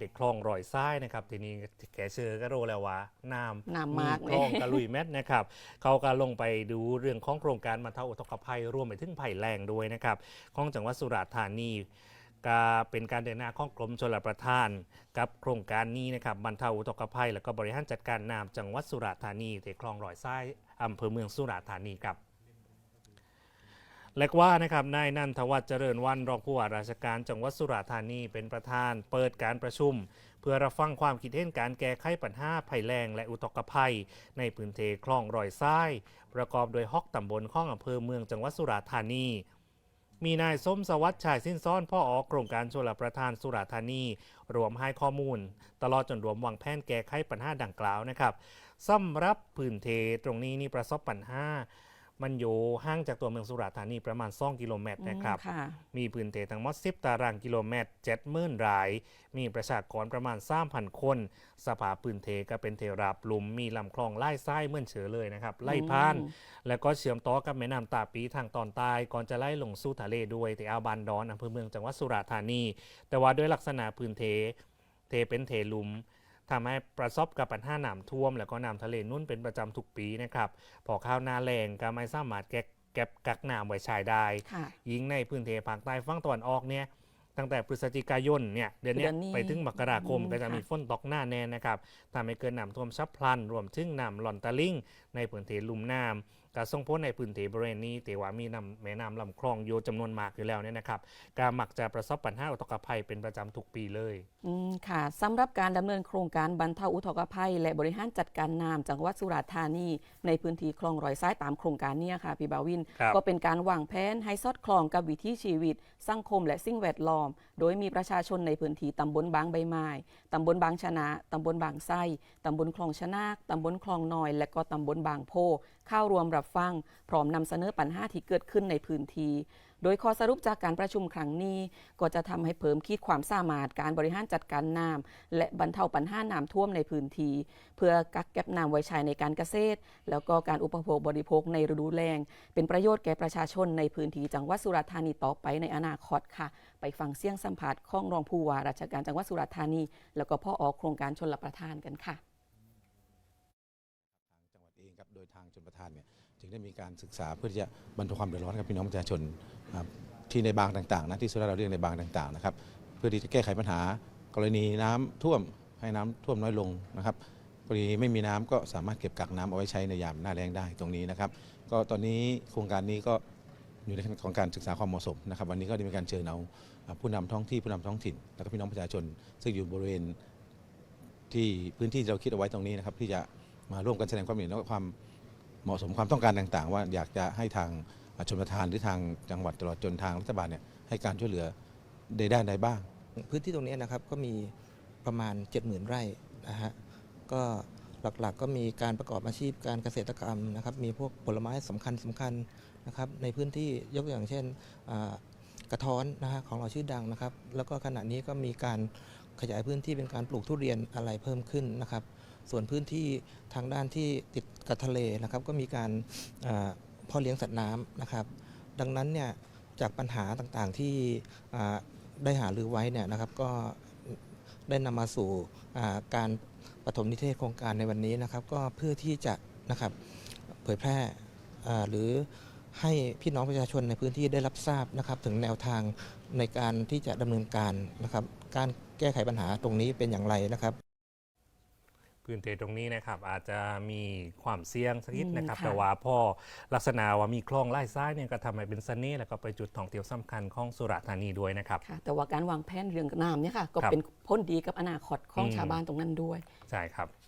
เด็กคลองรอยซ้ายนะครับ ทีนี้แกเชื่อก็รู้แล้วว่าน้ำน้ำมากคลองกะลุยแมทนะครับ เขาก็ลงไปดูเรื่องของโครงการบรรเทาอุทกภัยรวมไปถึงภัยแรงด้วยนะครับของจังหวัดสุราษฎร์ธานีก็เป็นการเดินหน้าของกรมชลประทาน กับโครงการนี้นะครับบรรเทาอุทกภัย และก็บริหารจัดการน้ำจังหวัดสุราษฎร์ธานีที่คลองรอยซ้ายอำเภอเมืองสุราษฎร์ธานีครับ และว่านะครับนายนันทวัฒน์เจริญวันรองผู้ว่าราชการจังหวัดสุราษฎร์ธานีเป็นประธาน เปิดการประชุม เพื่อรับฟังความคิดเห็นการแก้ไขปัญหาภัยแล้งและอุทกภัย ในพื้นที่คลองรอยซ้าย ประกอบโดยฮอกตำบลข้องอำเภอเมืองจังหวัดสุราษฎร์ธานีมีนายส้มสวัสดิ์ชายสิ้นซ้อนพ่อออกโครงการชลประทานสุราษฎร์ธานี รวมให้ข้อมูล ตลอดจนรวมวางแผนแก้ไขปัญหาดังกล่าวนะครับสำหรับพื้นเทตรงนี้นี่ประสบปัญหา มันอยู่ห่างจากตัวเมืองสุราษฎร์ธานีประมาณ 2 กิโลเมตรนะครับอืมค่ะมีพื้นที่ทั้งหมด10 ตารางกิโลเมตร70,000ราย มีประชากรประมาณ 3,000 คน สภาพพื้นที่ก็เป็นเทราบหลุม มีลำคลองไล่ไส้เหมือนเฉอเลยนะครับ ไล่พานอืมแล้วก็เชื่อมต่อกับแม่น้ำตาปีทางตอนใต้ก่อนจะไล่ลงสู่ทะเลด้วยที่อ่าวบานดอนอำเภอเมืองจังหวัดสุราษฎร์ธานี แต่ว่าด้วยลักษณะพื้นเทเทเป็นเทหลุม ทำให้ประสบกับปัญหาน้ำท่วม แล้วก็น้ำทะเลนุ่นเป็นประจำทุกปีนะครับพอข้าวหน้าแรงก็ไม่สามารถแก็บเก็บกักน้ำไว้ใช้ได้ค่ะยิงในพื้นที่ภาคใต้ฝั่งตะวันออกเนี่ย ตั้งแต่พฤศจิกายนเนี่ยเดือนเนี้ยเดือนนี้ไปถึงมกราคมอืมก็จะมีค่ะฝนตกหน้าแน่นะครับทำให้เกิดน้ำท่วมฉับพลัน รวมถึงน้ำหล่อนตะลิ่ง ในพื้นที่ลุ่มน้ำ ก็ส่งผลในพื้นที่บริเวณนี้แต่ว่ามีน้ำแม่น้ำลำคลองอยู่จำนวนมากอยู่แล้วเนี่ยนะครับก็มักจะประสบปัญหาอุทกภัยเป็นประจำทุกปีเลยอืมค่ะสำหรับการดำเนินโครงการบรรเทาอุทกภัย และบริหารจัดการน้ำจังหวัดสุราษฎร์ธานี ในพื้นที่คลองรอยซ้ายตามโครงการเนี้ค่ะพี่บาวิน ครับ ก็เป็นการวางแผนให้สอดคล้องกับวิถีชีวิต สังคมและสิ่งแวดล้อม โดยมีประชาชนในพื้นที่ตำบลบางใบไม้ตำบลบางชนะตำบลบางไส้ตำบลคลองชนากตำบลคลองน้อย และก็ตำบลบางโพเข้ารวมรับฟัง พร้อมนำเสนอปัญหาที่เกิดขึ้นในพื้นที่ โดยข้อสรุปจากการประชุมครั้งนี้ ก็จะทำให้เพิ่มขีดความสามารถการบริหารจัดการน้ำและบรรเทาปัญหาน้ำท่วมในพื้นที่เพื่อกักเก็บน้ำไว้ใช้ในการเกษตร แล้วก็การอุปโภคบริโภคในฤดูแล้งเป็นประโยชน์แก่ประชาชนในพื้นที่จังหวัดสุราษฎร์ธานีต่อไปในอนาคตค่ะ ไปฟังเสียงสัมผัสของรองผู้ว่าราชการจังหวัดสุราษฎร์ธานี แล้วก็พ่อออกโครงการชนรับประทานกันค่ะ ทางจังหวัดเอง ครับโดยทางชนประทานเนี่ยจึงได้มีการศึกษาเพื่อที่จะบรรเทาความเดือดร้อนกับพี่น้องประชาชนครับที่ในบางต่างๆนะที่สุราษฎร์เราเรียกในบางต่างๆนะครับเพื่อที่จะแก้ไขปัญหากรณีน้ำท่วมให้น้ำท่วมน้อยลงนะครับกรณีไม่มีน้ำก็สามารถเก็บกักน้ำเอาไว้ใช้ในยามหน้าแล้งได้ตรงนี้นะครับ ก็ตอนนี้โครงการนี้ก็อยู่ในขั้นของการศึกษาความเหมาะสมนะครับวันนี้ก็ได้มีการเชิญเอาอ่าผู้นำท้องที่ผู้นำท้องถิ่น แล้วก็พี่น้องประชาชน ซึ่งอยู่บริเวณที่พื้นที่ที่เราคิดเอาไว้ตรงนี้นะครับที่จะ มาร่วมกันแสดงความเห็นและความเหมาะสมความต้องการต่างๆ ว่าอยากจะให้ทางชนประทานหรือทางจังหวัดตลอดจนทางรัฐบาลเนี่ยให้การช่วยเหลือได้ด้านใดบ้าง พื้นที่ตรงนี้นะครับก็มีประมาณ 70,000 ไร่นะฮะก็หลักๆก็มีการประกอบอาชีพการเกษตรกรรมนะครับมีพวกผลไม้สำคัญสคัญนะครับในพื้นที่ยกตัวอย่างเช่นกระท้อนนะฮะของเราชื่อดังนะครับ แล้วก็ขณะนี้ก็มีการขยายพื้นที่เป็นการปลูกทุเรียนอะไรเพิ่มขึ้นนะครับ ส่วนพื้นที่ทางด้านที่ติดกับทะเลนะครับ ก็มีการพ่อเลี้ยงสัตว์น้ำนะครับ ดังนั้นเนี่ยจากปัญหาต่างๆที่ได้หารือไว้เนี่ยนะครับก็ได้นำมาสู่การปฐมนิเทศโครงการในวันนี้นะครับ ก็เพื่อที่จะนะครับเผยแพร่หรือให้พี่น้องประชาชนในพื้นที่ได้รับทราบนะครับ ถึงแนวทางในการที่จะดำเนินการนะครับ การแก้ไขปัญหาตรงนี้เป็นอย่างไรนะครับ พื้นที่ตรงนี้นะครับอาจจะมีความเสี่ยงสักนิดอืมนะครับค่ะแต่ว่าพอลักษณะว่ามีคลองไล่ซ้ายเนี่ยก็ทำให้เป็นเสน่ห์แล้วก็ไปจุดท่องเที่ยวสำคัญของสุราษฎร์ธานีด้วยนะครับค่ะแต่ว่าการวางแผนเรื่องน้ำเนี่ยค่ะก็ครับเป็นพ้นดีกับอนาคตของอืมชาวบ้านตรงนั้นด้วยใช่ครับ